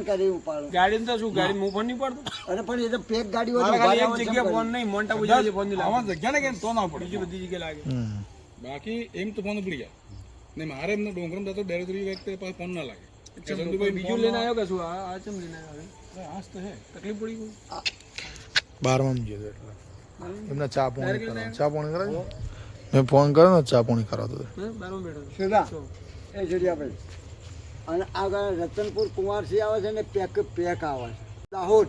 Phone કરી ઉપાડું. ગાડી તો શું ગાડી હું ફોન નહીં પાડતો? અરે પણ એ તો પેક ગાડી હોય તો મારે ઊભા ખાલી એક જગ્યા ફોન નહીં મોન્ટા પૂજા ફોન લાગે. જગ્યા ને કે તો ના પડે. બીજી બધી જગ્યાએ લાગે. બાકી એમ તો ફોન ઉપડી ગયા. ને મારે એમને ડોંગરમ જતો ડેરેટરી વખતે પાછો ફોન ના લાગે. બીજું લઈને આવ્યો કે શું? આ આ ચમ લઈને આવ્યો? આજ તો હે. તકલીફ પડી ગઈ. બારમાં ગયો એટલે. એમને ચા પાણી ચા પાણી કરાવી? મેં ફોન કર્યો ને ચા પાણી કરાવતો બેઠો હતો. સુધા શું? અને આગળ રતનપુર કુંવારસી આવે છે ને પેક પેક આવે છે. Dahod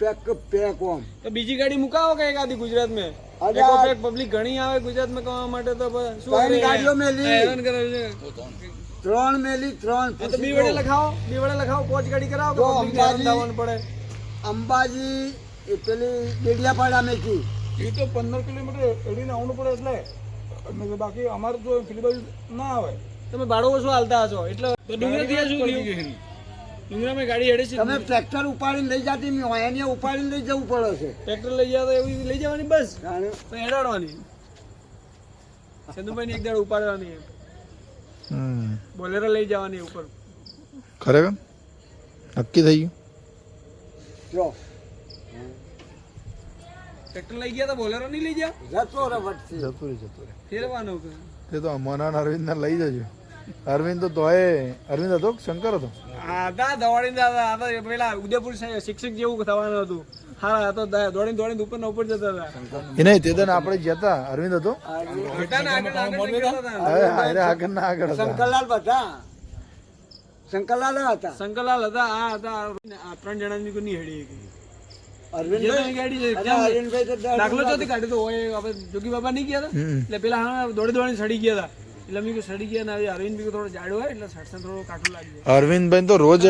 pack pack Om. તો બીજી ગાડી મુકાવો કે એકાદી ગુજરાત મેં પેક પબ્લિક ઘણી આવે ગુજરાતમાં કમાવા માટે તો શું ત્રણ ગાડીઓ મેલી. ત્રણ મેલી ત્રણ તો બી વડે લખાવો બી વડે લખાવો પાંચ ગાડી કરાવો હેરાન અંબાજી- પડે? અંબાજી એ પેલી ડેડિયાપાડા મેકી. એ તો પંદર કિલોમીટર એડીને આવવું પડે એટલે બાકી અમારે તો પેલી બાજુ ના આવે. તમે ભાડો ઓછો હાલતા હશો. એટલે ડુંગરા શું થયું ડુંગરામાં ગાડી હેડે છે. તમે ટ્રેક્ટર ઉપાડીને લઈ જાતી મેં અહીંયા ઉપાડીને લઈ જવું પડે છે. ટ્રેક્ટર લઈ જાવ તો એવી લઈ જવાની બસ. તો હેડાડવાની. ચંદુભાઈ ની એક દાડ ઉપાડવાની હમ. બોલેરો લઈ જવાની ઉપર. ખરેખર? નક્કી થઈ ગયું? જો. ટ્રેક્ટર લઈ ગયા તો બોલેરો નહીં લઈ ગયા? જતો રે વટથી. જતો રે જતો રે ફેરવાનો તે તો અમોના અરવિંદ લઈ જજો. અરવિંદ તો તોય અરવિંદ હતો શંકર હતો? આદા દોડીને દાદા આ તો પેલા ઉદયપુર સાહેબ શિક્ષક જેવું થવાનું હતું. હા તો દોડીને દોડીને ઉપર ને ઉપર જતા હતા. એ નહીં તે દન આપણે જતા. અરવિંદ હતો? હતા. આગળ ના આગળ હતા. શંકરલાલ બધા. શંકરલાલ હતા. શંકરલાલ હતા આ હતા. આ ત્રણ જણાની કોઈ નહીં હેડી દાખલો ચોથી કાઢી તો હોય આપણે જોગી બાબા નહીં ગયા હતા? એટલે પેલા હા દોડી દોડીને સડી ગયા હતા. એટલે મેં સડી ગયા ને અરવિંદ બી થોડો જાડો હોય એટલે સડસણ થોડો કાઠું લાગી અરવિંદભાઈ તો રોજ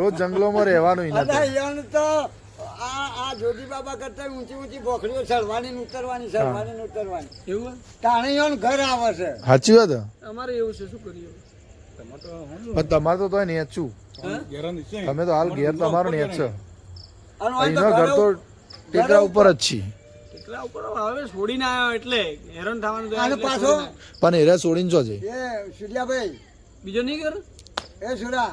રોજ જંગલોમાં રહેવાનું તો. આ આ જોગી બાબા કરતા ઊંચી ઊંચી બોખડીઓ ચડવાની ને ઉતરવાની ચડવાની ને ઉતરવાની. એવું હોય? ઘર આવે છે. સાચી વાત અમારે એવું છે શું કરીએ? તમારે તો તો નહીં ગેરંટી તમે તો હાલ ઘેર તમારો નહીં છે. અહીંનો ઘર તો ટેકરા ઉપર જ છે. એટલા ઉપર હવે છોડીને આવ્યો એટલે હેરાન થવાનું અને પાછો પણ એરા છોડીને જો છે. એ સૂર્યાભાઈ. બીજો નહીં કર? એ સુરા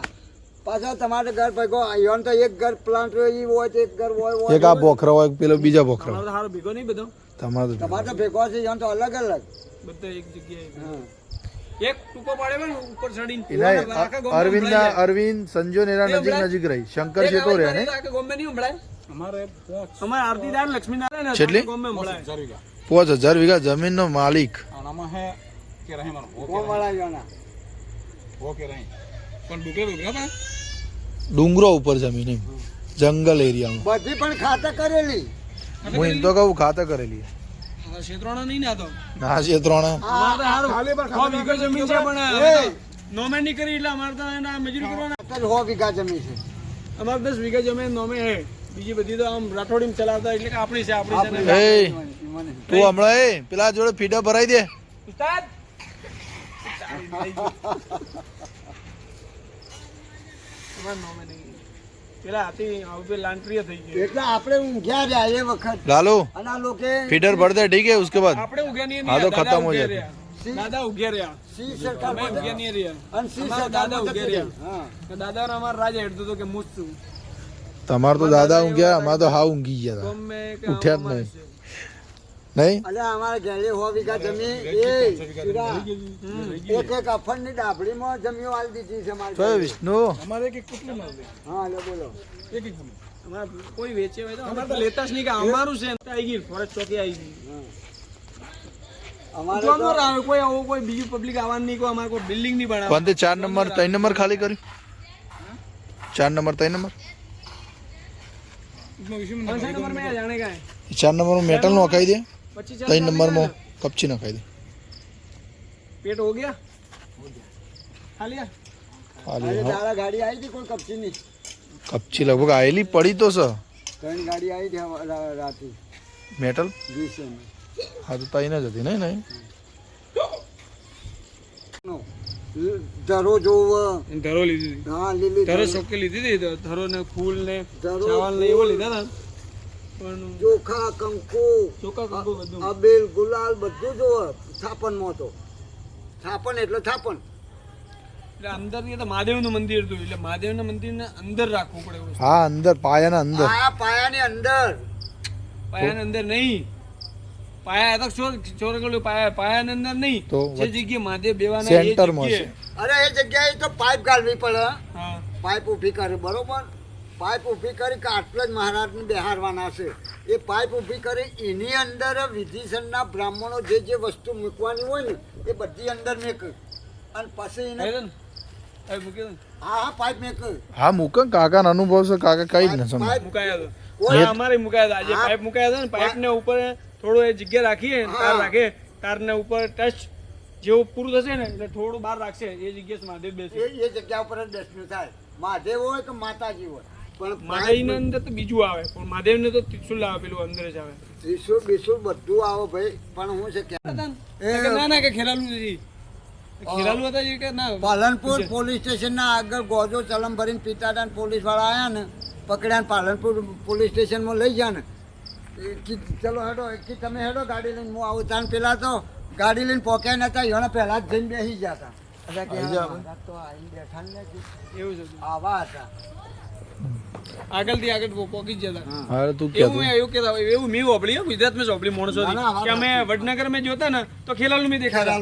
પાછા તમારે ઘર ભેગો યોન તો એક ઘર પ્લાન્ટ હોય ઈ હોય તો એક ઘર હોય હોય એક આ બોખરા હોય પેલો બીજા બોખરા તમારો હારો ભેગો નહીં બધો? તમારો તો તમારે ભેગો. છે યણ તો અલગ અલગ. બધા એક જગ્યાએ. હા. એક ટૂંકો પાડે ને ઉપર ચડીને એના આખા ગામમાં અરવિંદ અરવિંદ સંજો નેરા નજીક નજીક રહી. શંકર શેતો રહ્યા ને? નહીં સંભળાય અમારે પાંચ. અમારે સંભળાય હજાર વીઘા. પાંચ હજાર વીઘા જમીન નો માલિક કે રહે રહે. પણ ડુગરા ઉપર જમીન એમ. જંગલ એરિયામાં. બધી પણ ખાતા કરેલી. હું એમ તો કહું ખાતર કરેલી. આ નહીં ને તો. ના છે અમારે તો હારું ખાલી પર સો વીઘો જમીન છે પણ એ! નોમેની કરી એટલે અમારે તો એના મજૂરી કરવાના. વીઘા જમીન છે. અમારે દસ વીઘા જમીન નોમે હે. બીજી બધી તો આમ રાઠોડી ચલાવતા એટલે કે આપણી છે આપણી છે તું હમણાં એ પેલા જોડે ફીડા ભરાઈ દે. ઉસ્તાદ! નોમે નહીં. પેલા હતી હવે લાંટરીય થઈ ગઈ એટલે આપણે ઊંઘ્યા રહ્યા એ વખત લાલू અને આ લોકે फीडर भर दे ठीक है उसके बाद આપણે ઉગ્યા નહીં હા, તો દાદા ખતમ હો ઉગ્યા જાતે. રહ્યા. દાદા ઉગ્યા રહ્યા સી સરકાર અમે ઉગ્યા નહીં રહ્યા અને સી અમારા સરકાર દાદા ઉગ્યા રહ્યા હા તો દાદા અમારા રાજા હેડતો હતો કે મુજ છું તમારે તો દાદા ઊંઘ્યા અમારે તો હા ઊંઘી ગયા હતા ગમે કે ઉઠ્યા જ અમારે નહીં. બીજું પબ્લિક આવવાનું કોઈ અમારે કોઈ બિલ્ડિંગ નહીં બનાવે ચાર નંબર ત્રણ નંબર ખાલી કર્યું? ચાર નંબર ત્રણ નંબર? ચાર નંબર મેટલનું અકાઈ દે. ત્રણ નંબરમાં કપચી નખાઈ દે. પેટ હો ગયા? આવી કપચી ની કપચી લગભગ આયેલી પડી તો સર. ત્રણ ગાડી આવી હતી મેટલ? હા તો તઈ ન. જતી નહીં લીધી હતી ધરો ને ફૂલ ને ચાવલ લીધા ચોખા કંકુ અબીલ ગુલાલ બધું જો થાપણમાં તો. થાપણ એટલે થાપણ. એટલે અંદર એ તો મહાદેવનું મંદિર હતું. એટલે મહાદેવના મંદિરને અંદર રાખવું પડે હા અંદર પાયાના અંદર. આ પાયાની અંદર. પાયાની અંદર નહીં. પાયા તો ચોર ચોર ગયેલું પાયા પાયાની અંદર નહીં. તો જે જગ્યાએ મહાદેવ બેવાના સેન્ટરમાં છે. અરે એ જગ્યાએ તો પાઇપ ગાળવી પડે. હા. પાઇપ ઊભી કરે બરોબર? પાઇપ ઊભી કરી કે આટલા જ મહારાજને બેહારવાના છે. એ પાઇપ ઊભી કરી એની અંદર વિધિસરના બ્રાહ્મણો જે જે વસ્તુ મૂકવાની હોય ને એ બધી અંદર મેક. અને પછી એને ને? મૂક્યો હા હા પાઇપ મેક. હા મૂકન કાકાનો અનુભવ છે કાકા કઈ ન સમજ મુકાયા હતો અમારે મુકાયા હતા આજે પાઇપ મુકાયા હતા ને પાઇપને ઉપર થોડો એ જગ્યા રાખીએ તાર. રાખે. તાર ઉપર ટચ જેવું પૂરું થશે ને એટલે થોડું બહાર રાખશે. એ જગ્યા મહાદેવ બેસે. એ એ જગ્યા ઉપર દર્શન થાય. મહાદેવ હોય કે માતાજી હોય. પણ મહાદેવ અંદર તો બીજું આવે પણ મહાદેવ ને તો ત્રિશુલ આવે પેલું અંદર જ આવે. બધું આવો ભાઈ પણ હું છે કે હતા ને? એ- કે ના ના કે ખેલાલું નથી. ખેલાલું હતા કે ના પાલનપુર પોલીસ સ્ટેશનના આગળ ગોજો ચલમ ભરીને પિતાદાન હતા પોલીસવાળા આવ્યા ને પકડ્યા ને પાલનપુર પોલીસ સ્ટેશનમાં લઈ ગયા ને. ચલો હેડો એ તમે હેડો ગાડી લઈને હું આવું તાન પેલા તો ગાડી લઈને પોક્યા નતા એના પહેલા જ જઈને બેસી ગયા હતા. કે જા. કે એવું આવા હતા. આગળથી આગળ પો- પોકી જતા. હા. તું એવું કે મેં એવું કહેતા એવું મેં વાપરી ગુજરાતમાં વાપરી માણસો ના, ના, કે અમે વડનગર મેં જોતા ને તો ખેલાલું મેં દેખાતા.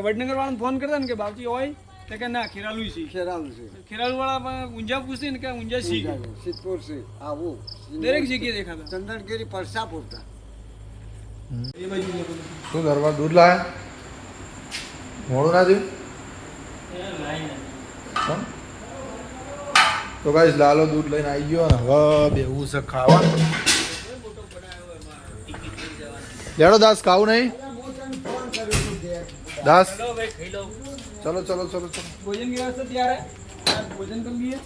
વડનગર વાળાને ફોન કરતા ને કે બાપજી હોય તો કે ના ખેરાલુ છે. ખેરાલુ છે. ખેરાલુ વાળા ઊંઝા પૂછી ને કે ઊંઝા સી સિદ્ધપુર છે. આવું. દરેક જગ્યાએ દેખાતા. ચંદનગીરી પરસા પૂરતા. શું કરવા દૂધ લાયા. મોડું ના થયું? કોણ? તો ગાઈસ લાલો દૂધ લઈને આવી ગયો ને હવે બેવું છે ખાવા. લેડો દાસ ખાવું નહીં? દાસ? ચલો ચલો ચલો ચલો. ભોજન ત્યારે? ભોજન કરી લઈએ.